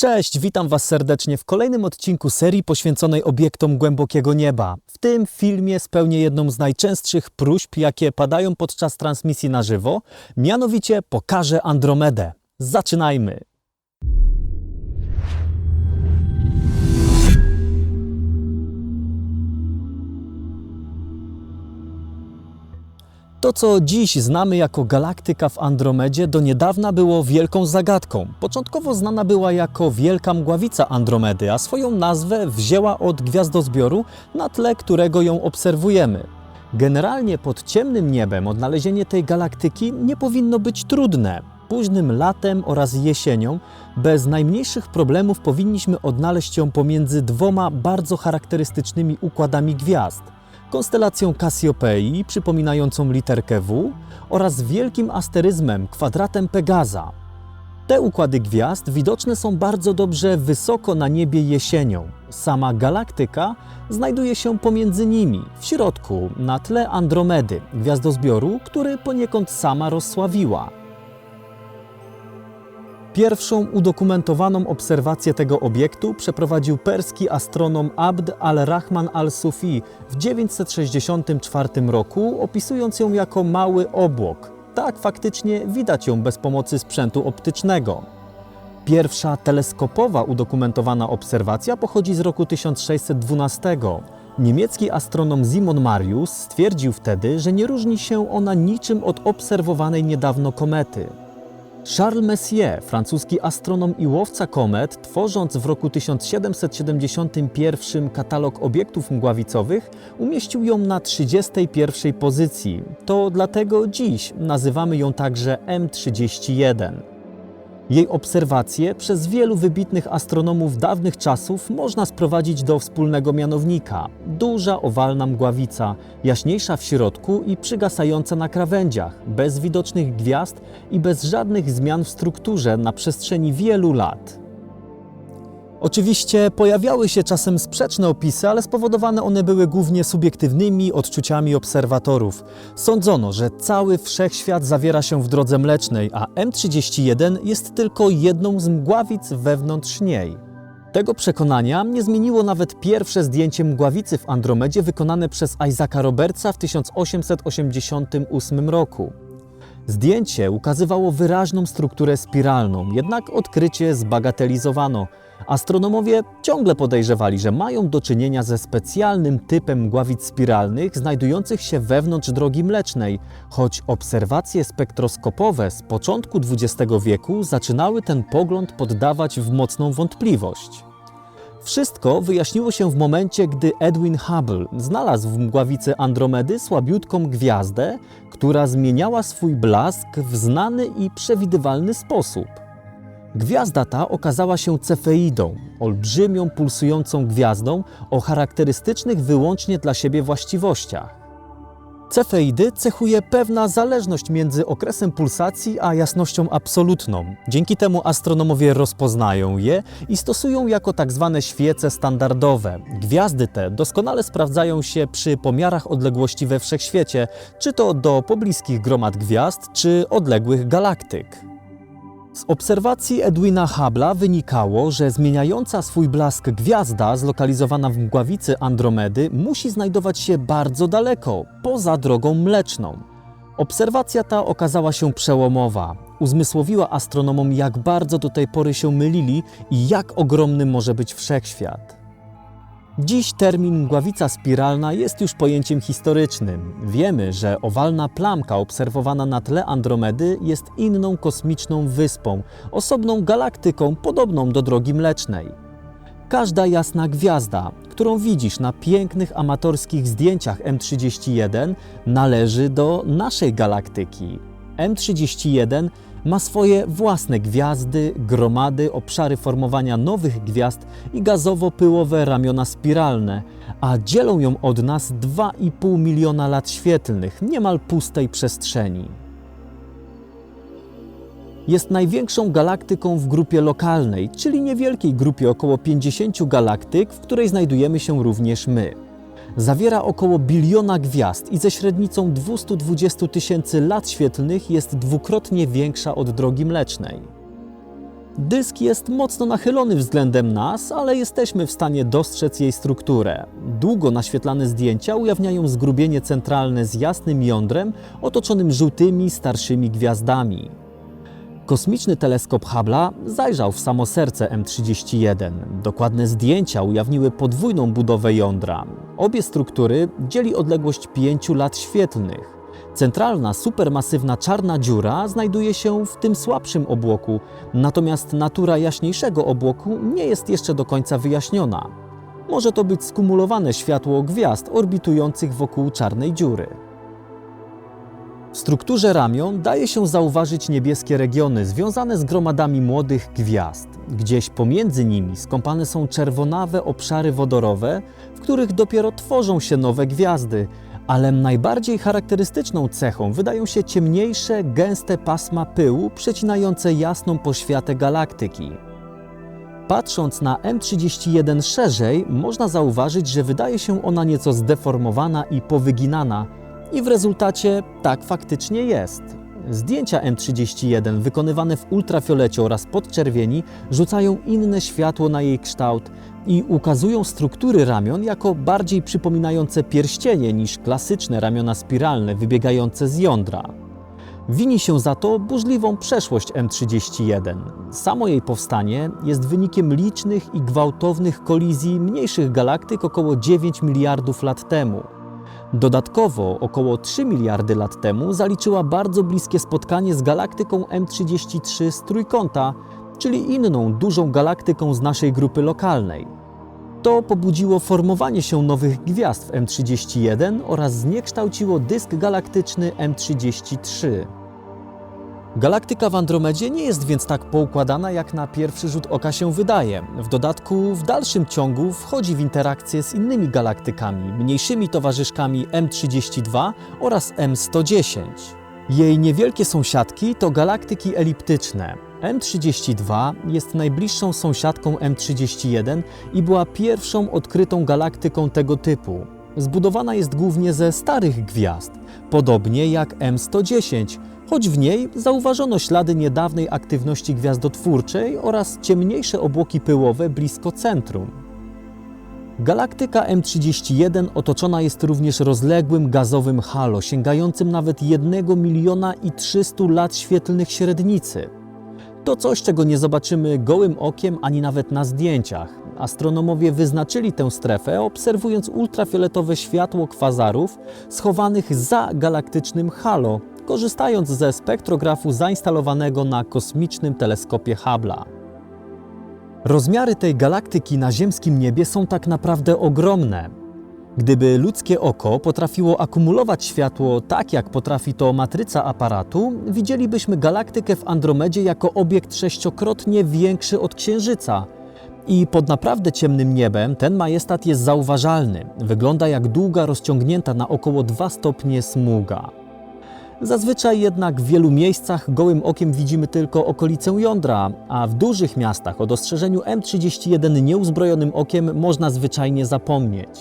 Cześć, witam Was serdecznie w kolejnym odcinku serii poświęconej obiektom głębokiego nieba. W tym filmie spełnię jedną z najczęstszych próśb, jakie padają podczas transmisji na żywo, mianowicie pokażę Andromedę. Zaczynajmy! To, co dziś znamy jako galaktyka w Andromedzie, do niedawna było wielką zagadką. Początkowo znana była jako Wielka Mgławica Andromedy, a swoją nazwę wzięła od gwiazdozbioru, na tle którego ją obserwujemy. Generalnie pod ciemnym niebem odnalezienie tej galaktyki nie powinno być trudne. Późnym latem oraz jesienią bez najmniejszych problemów powinniśmy odnaleźć ją pomiędzy dwoma bardzo charakterystycznymi układami gwiazd – konstelacją Kasiopei, przypominającą literkę W, oraz wielkim asteryzmem, kwadratem Pegaza. Te układy gwiazd widoczne są bardzo dobrze wysoko na niebie jesienią. Sama galaktyka znajduje się pomiędzy nimi, w środku, na tle Andromedy, gwiazdozbioru, który poniekąd sama rozsławiła. Pierwszą udokumentowaną obserwację tego obiektu przeprowadził perski astronom Abd al-Rahman al-Sufi w 964 roku, opisując ją jako mały obłok. Tak, faktycznie widać ją bez pomocy sprzętu optycznego. Pierwsza teleskopowa udokumentowana obserwacja pochodzi z roku 1612. Niemiecki astronom Simon Marius stwierdził wtedy, że nie różni się ona niczym od obserwowanej niedawno komety. Charles Messier, francuski astronom i łowca komet, tworząc w roku 1771 katalog obiektów mgławicowych, umieścił ją na 31 pozycji. To dlatego dziś nazywamy ją także M31. Jej obserwacje przez wielu wybitnych astronomów dawnych czasów można sprowadzić do wspólnego mianownika. Duża owalna mgławica, jaśniejsza w środku i przygasająca na krawędziach, bez widocznych gwiazd i bez żadnych zmian w strukturze na przestrzeni wielu lat. Oczywiście pojawiały się czasem sprzeczne opisy, ale spowodowane one były głównie subiektywnymi odczuciami obserwatorów. Sądzono, że cały wszechświat zawiera się w drodze mlecznej, a M31 jest tylko jedną z mgławic wewnątrz niej. Tego przekonania nie zmieniło nawet pierwsze zdjęcie mgławicy w Andromedzie wykonane przez Isaaca Robertsa w 1888 roku. Zdjęcie ukazywało wyraźną strukturę spiralną, jednak odkrycie zbagatelizowano. Astronomowie ciągle podejrzewali, że mają do czynienia ze specjalnym typem mgławic spiralnych znajdujących się wewnątrz drogi mlecznej, choć obserwacje spektroskopowe z początku XX wieku zaczynały ten pogląd poddawać w mocną wątpliwość. Wszystko wyjaśniło się w momencie, gdy Edwin Hubble znalazł w mgławicy Andromedy słabiutką gwiazdę, która zmieniała swój blask w znany i przewidywalny sposób. Gwiazda ta okazała się Cefeidą, olbrzymią pulsującą gwiazdą o charakterystycznych wyłącznie dla siebie właściwościach. Cefeidy cechuje pewna zależność między okresem pulsacji a jasnością absolutną. Dzięki temu astronomowie rozpoznają je i stosują jako tak zwane świece standardowe. Gwiazdy te doskonale sprawdzają się przy pomiarach odległości we wszechświecie, czy to do pobliskich gromad gwiazd, czy odległych galaktyk. Z obserwacji Edwina Hubble'a wynikało, że zmieniająca swój blask gwiazda zlokalizowana w mgławicy Andromedy musi znajdować się bardzo daleko, poza drogą mleczną. Obserwacja ta okazała się przełomowa. Uzmysłowiła astronomom, jak bardzo do tej pory się mylili i jak ogromny może być wszechświat. Dziś termin mgławica spiralna jest już pojęciem historycznym. Wiemy, że owalna plamka obserwowana na tle Andromedy jest inną kosmiczną wyspą, osobną galaktyką podobną do drogi mlecznej. Każda jasna gwiazda, którą widzisz na pięknych amatorskich zdjęciach M31, należy do naszej galaktyki. M31 ma swoje własne gwiazdy, gromady, obszary formowania nowych gwiazd i gazowo-pyłowe ramiona spiralne, a dzielą ją od nas 2,5 miliona lat świetlnych, niemal pustej przestrzeni. Jest największą galaktyką w grupie lokalnej, czyli niewielkiej grupie około 50 galaktyk, w której znajdujemy się również my zawiera około biliona gwiazd i ze średnicą 220 tysięcy lat świetlnych jest dwukrotnie większa od drogi mlecznej. Dysk jest mocno nachylony względem nas, ale jesteśmy w stanie dostrzec jej strukturę. Długo naświetlane zdjęcia ujawniają zgrubienie centralne z jasnym jądrem otoczonym żółtymi, starszymi gwiazdami. Kosmiczny teleskop Hubble'a zajrzał w samo serce M31. Dokładne zdjęcia ujawniły podwójną budowę jądra. Obie struktury dzieli odległość 5 lat świetlnych. Centralna, supermasywna czarna dziura znajduje się w tym słabszym obłoku, natomiast natura jaśniejszego obłoku nie jest jeszcze do końca wyjaśniona. Może to być skumulowane światło gwiazd orbitujących wokół czarnej dziury. W strukturze ramion daje się zauważyć niebieskie regiony związane z gromadami młodych gwiazd. Gdzieś pomiędzy nimi skąpane są czerwonawe obszary wodorowe, w których dopiero tworzą się nowe gwiazdy, ale najbardziej charakterystyczną cechą wydają się ciemniejsze, gęste pasma pyłu przecinające jasną poświatę galaktyki. Patrząc na M31 szerzej, można zauważyć, że wydaje się ona nieco zdeformowana i powyginana, i w rezultacie tak faktycznie jest. Zdjęcia M31 wykonywane w ultrafiolecie oraz podczerwieni rzucają inne światło na jej kształt i ukazują struktury ramion jako bardziej przypominające pierścienie niż klasyczne ramiona spiralne wybiegające z jądra. Wini się za to burzliwą przeszłość M31. Samo jej powstanie jest wynikiem licznych i gwałtownych kolizji mniejszych galaktyk około 9 miliardów lat temu. Dodatkowo około 3 miliardy lat temu zaliczyła bardzo bliskie spotkanie z galaktyką M33 z trójkąta, czyli inną dużą galaktyką z naszej grupy lokalnej. To pobudziło formowanie się nowych gwiazd w M31 oraz zniekształciło dysk galaktyczny M33. Galaktyka w Andromedzie nie jest więc tak poukładana, jak na pierwszy rzut oka się wydaje. W dodatku, w dalszym ciągu wchodzi w interakcję z innymi galaktykami, mniejszymi towarzyszkami M32 oraz M110. Jej niewielkie sąsiadki to galaktyki eliptyczne. M32 jest najbliższą sąsiadką M31 i była pierwszą odkrytą galaktyką tego typu. Zbudowana jest głównie ze starych gwiazd, podobnie jak M110, choć w niej zauważono ślady niedawnej aktywności gwiazdotwórczej oraz ciemniejsze obłoki pyłowe blisko centrum. Galaktyka M31 otoczona jest również rozległym gazowym halo, sięgającym nawet 1 miliona i 300 lat świetlnych średnicy. To coś, czego nie zobaczymy gołym okiem ani nawet na zdjęciach. Astronomowie wyznaczyli tę strefę, obserwując ultrafioletowe światło kwazarów schowanych za galaktycznym halo, korzystając ze spektrografu zainstalowanego na kosmicznym teleskopie Hubble'a. Rozmiary tej galaktyki na ziemskim niebie są tak naprawdę ogromne. Gdyby ludzkie oko potrafiło akumulować światło tak, jak potrafi to matryca aparatu, widzielibyśmy galaktykę w Andromedzie jako obiekt sześciokrotnie większy od Księżyca. I pod naprawdę ciemnym niebem ten majestat jest zauważalny. Wygląda jak długa, rozciągnięta na około 2 stopnie smuga. Zazwyczaj jednak w wielu miejscach gołym okiem widzimy tylko okolicę jądra, a w dużych miastach o dostrzeżeniu M31 nieuzbrojonym okiem można zwyczajnie zapomnieć.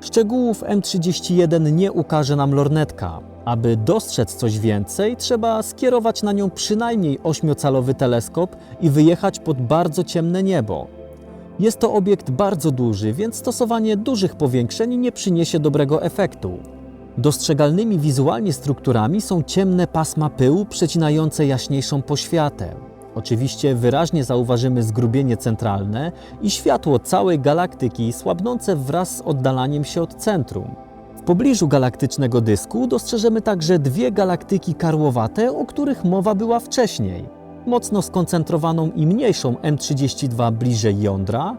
Szczegółów M31 nie ukaże nam lornetka. Aby dostrzec coś więcej, trzeba skierować na nią przynajmniej 8-calowy teleskop i wyjechać pod bardzo ciemne niebo. Jest to obiekt bardzo duży, więc stosowanie dużych powiększeń nie przyniesie dobrego efektu. Dostrzegalnymi wizualnie strukturami są ciemne pasma pyłu przecinające jaśniejszą poświatę. Oczywiście wyraźnie zauważymy zgrubienie centralne i światło całej galaktyki słabnące wraz z oddalaniem się od centrum. W pobliżu galaktycznego dysku dostrzeżemy także dwie galaktyki karłowate, o których mowa była wcześniej. Mocno skoncentrowaną i mniejszą M32 bliżej jądra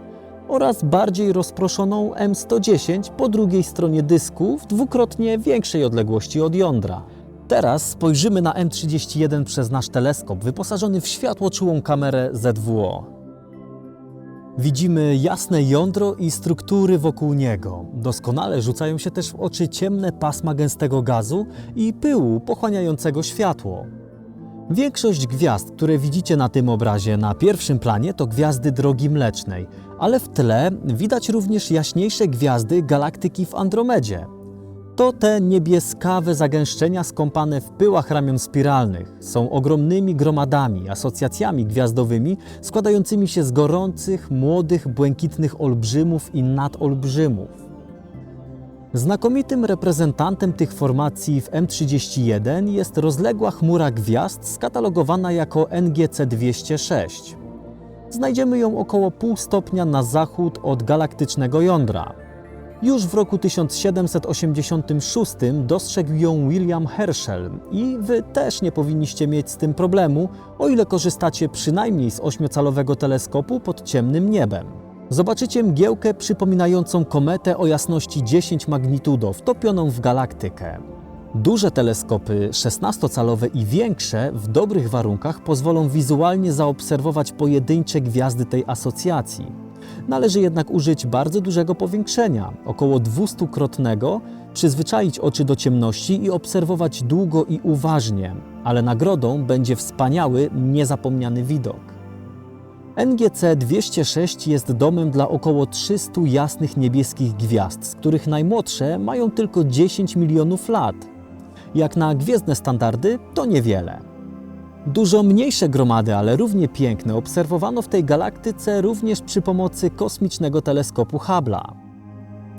oraz bardziej rozproszoną M110 po drugiej stronie dysku w dwukrotnie większej odległości od jądra. Teraz spojrzymy na M31 przez nasz teleskop wyposażony w światłoczułą kamerę ZWO. Widzimy jasne jądro i struktury wokół niego. Doskonale rzucają się też w oczy ciemne pasma gęstego gazu i pyłu pochłaniającego światło. Większość gwiazd, które widzicie na tym obrazie na pierwszym planie, to gwiazdy drogi mlecznej, ale w tle widać również jaśniejsze gwiazdy galaktyki w Andromedzie. To te niebieskawe zagęszczenia skąpane w pyłach ramion spiralnych są ogromnymi gromadami, asocjacjami gwiazdowymi składającymi się z gorących, młodych, błękitnych olbrzymów i nadolbrzymów. Znakomitym reprezentantem tych formacji w M31 jest rozległa chmura gwiazd skatalogowana jako NGC 206. Znajdziemy ją około pół stopnia na zachód od galaktycznego jądra. Już w roku 1786 dostrzegł ją William Herschel i wy też nie powinniście mieć z tym problemu, o ile korzystacie przynajmniej z ośmiocalowego teleskopu pod ciemnym niebem. Zobaczycie mgiełkę przypominającą kometę o jasności 10 magnitudo wtopioną w galaktykę. Duże teleskopy 16-calowe i większe w dobrych warunkach pozwolą wizualnie zaobserwować pojedyncze gwiazdy tej asocjacji. Należy jednak użyć bardzo dużego powiększenia, około 200-krotnego, przyzwyczaić oczy do ciemności i obserwować długo i uważnie, ale nagrodą będzie wspaniały, niezapomniany widok. NGC 206 jest domem dla około 300 jasnych niebieskich gwiazd, z których najmłodsze mają tylko 10 milionów lat. Jak na gwiezdne standardy, to niewiele. Dużo mniejsze gromady, ale równie piękne, obserwowano w tej galaktyce również przy pomocy kosmicznego teleskopu Hubble'a.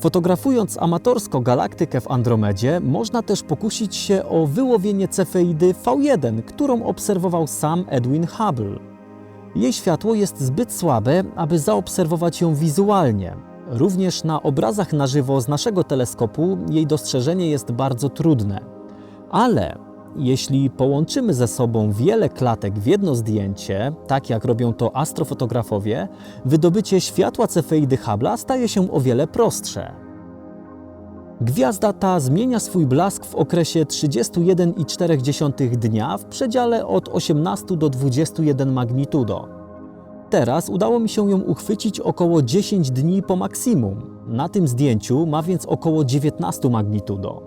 Fotografując amatorsko galaktykę w Andromedzie, można też pokusić się o wyłowienie cefeidy V1, którą obserwował sam Edwin Hubble. Jej światło jest zbyt słabe, aby zaobserwować ją wizualnie. Również na obrazach na żywo z naszego teleskopu jej dostrzeżenie jest bardzo trudne. Ale jeśli połączymy ze sobą wiele klatek w jedno zdjęcie, tak jak robią to astrofotografowie, wydobycie światła cefeidy Hubble'a staje się o wiele prostsze. Gwiazda ta zmienia swój blask w okresie 31,4 dnia w przedziale od 18 do 21 magnitudo. Teraz udało mi się ją uchwycić około 10 dni po maksimum. Na tym zdjęciu ma więc około 19 magnitudo.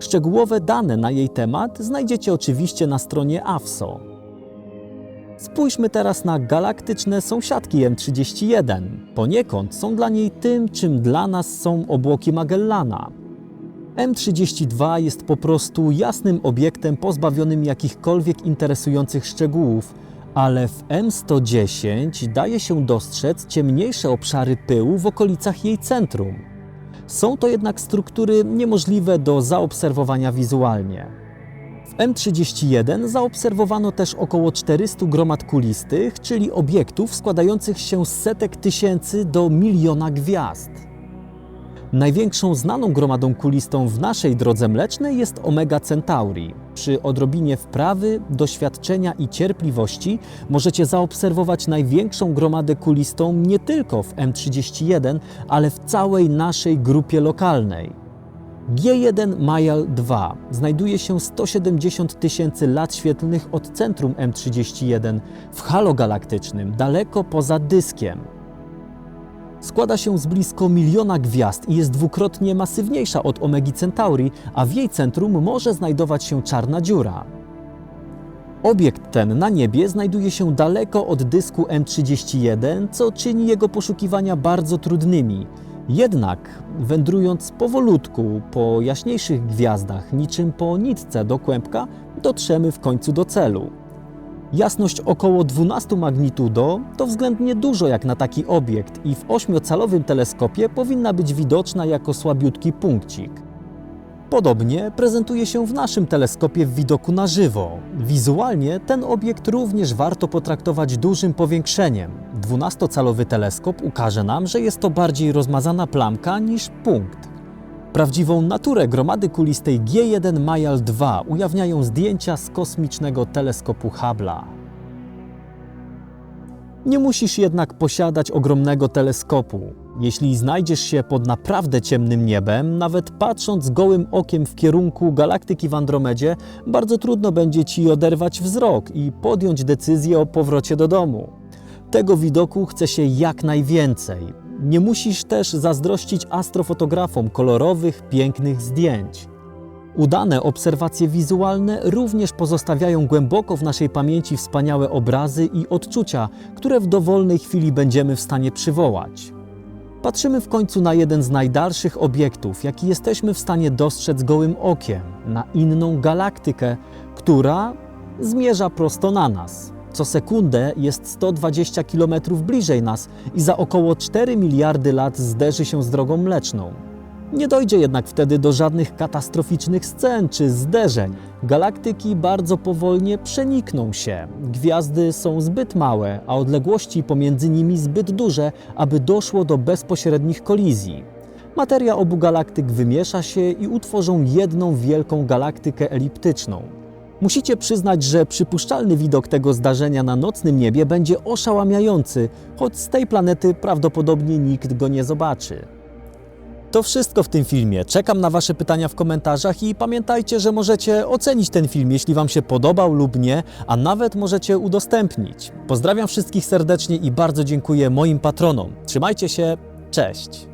Szczegółowe dane na jej temat znajdziecie oczywiście na stronie AFSO. Spójrzmy teraz na galaktyczne sąsiadki M31. Poniekąd są dla niej tym, czym dla nas są obłoki Magellana. M32 jest po prostu jasnym obiektem pozbawionym jakichkolwiek interesujących szczegółów, ale w M110 daje się dostrzec ciemniejsze obszary pyłu w okolicach jej centrum. Są to jednak struktury niemożliwe do zaobserwowania wizualnie. W M31 zaobserwowano też około 400 gromad kulistych, czyli obiektów składających się z setek tysięcy do miliona gwiazd. Największą znaną gromadą kulistą w naszej drodze mlecznej jest Omega Centauri. Przy odrobinie wprawy, doświadczenia i cierpliwości możecie zaobserwować największą gromadę kulistą nie tylko w M31, ale w całej naszej grupie lokalnej. G1 Majal 2 znajduje się 170 tysięcy lat świetlnych od centrum M31 w halo galaktycznym, daleko poza dyskiem. Składa się z blisko miliona gwiazd i jest dwukrotnie masywniejsza od Omegi Centauri, a w jej centrum może znajdować się czarna dziura. Obiekt ten na niebie znajduje się daleko od dysku M31, co czyni jego poszukiwania bardzo trudnymi. Jednak wędrując powolutku po jaśniejszych gwiazdach, niczym po nitce do kłębka, dotrzemy w końcu do celu. Jasność około 12 magnitudo to względnie dużo jak na taki obiekt i w ośmiocalowym teleskopie powinna być widoczna jako słabiutki punkcik. Podobnie prezentuje się w naszym teleskopie w widoku na żywo. Wizualnie ten obiekt również warto potraktować dużym powiększeniem. 12-calowy teleskop ukaże nam, że jest to bardziej rozmazana plamka niż punkt. Prawdziwą naturę gromady kulistej G1 Majal 2 ujawniają zdjęcia z kosmicznego teleskopu Hubble'a. Nie musisz jednak posiadać ogromnego teleskopu. Jeśli znajdziesz się pod naprawdę ciemnym niebem, nawet patrząc gołym okiem w kierunku galaktyki w Andromedzie, bardzo trudno będzie ci oderwać wzrok i podjąć decyzję o powrocie do domu. Tego widoku chce się jak najwięcej. Nie musisz też zazdrościć astrofotografom kolorowych, pięknych zdjęć. Udane obserwacje wizualne również pozostawiają głęboko w naszej pamięci wspaniałe obrazy i odczucia, które w dowolnej chwili będziemy w stanie przywołać. Patrzymy w końcu na jeden z najdalszych obiektów, jaki jesteśmy w stanie dostrzec gołym okiem, na inną galaktykę, która zmierza prosto na nas. Co sekundę jest 120 km bliżej nas i za około 4 miliardy lat zderzy się z drogą mleczną. Nie dojdzie jednak wtedy do żadnych katastroficznych scen czy zderzeń. Galaktyki bardzo powolnie przenikną się. Gwiazdy są zbyt małe, a odległości pomiędzy nimi zbyt duże, aby doszło do bezpośrednich kolizji. Materia obu galaktyk wymiesza się i utworzą jedną wielką galaktykę eliptyczną. Musicie przyznać, że przypuszczalny widok tego zdarzenia na nocnym niebie będzie oszałamiający, choć z tej planety prawdopodobnie nikt go nie zobaczy. To wszystko w tym filmie. Czekam na Wasze pytania w komentarzach i pamiętajcie, że możecie ocenić ten film, jeśli Wam się podobał lub nie, a nawet możecie udostępnić. Pozdrawiam wszystkich serdecznie i bardzo dziękuję moim patronom. Trzymajcie się, cześć!